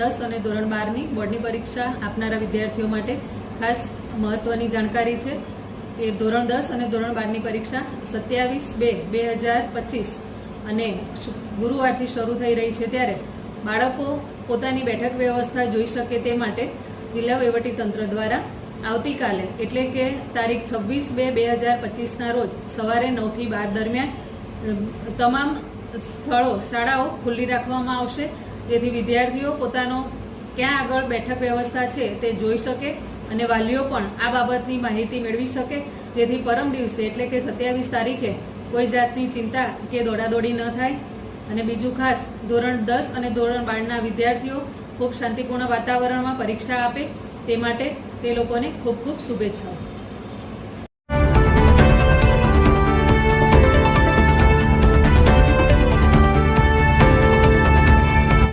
દસ અને ધોરણ બારની બોર્ડની પરીક્ષા આપનારા વિદ્યાર્થીઓ માટે ખાસ મહત્વની જાણકારી છે કે ધોરણ દસ અને ધોરણ બારની પરીક્ષા સત્યાવીસ બે બે હજાર પચીસ અને ગુરુવારથી શરૂ થઈ રહી છે ત્યારે બાળકો પોતાની બેઠક વ્યવસ્થા જોઈ શકે તે માટે જિલ્લા વહીવટીતંત્ર દ્વારા આવતીકાલે, એટલે કે તારીખ છવ્વીસ બે બે હજાર પચીસના રોજ સવારે નવથી બાર દરમિયાન તમામ સ્થળો, શાળાઓ ખુલ્લી રાખવામાં આવશે. જેથી વિદ્યાર્થીઓ પોતાનો ક્યાં આગળ બેઠક વ્યવસ્થા છે તે જોઈ શકે અને વાલીઓ પણ આ બાબતની માહિતી મેળવી શકે. જેથી પરમ દિવસે, એટલે કે સત્યાવીસ તારીખે, કોઈ જાતની ચિંતા કે દોડાદોડી ન થાય. અને બીજું ખાસ, ધોરણ દસ અને ધોરણ બારના વિદ્યાર્થીઓ ખૂબ શાંતિપૂર્ણ વાતાવરણમાં પરીક્ષા આપે. તે માટે તે લોકોને ખૂબ ખૂબ શુભેચ્છાઓ.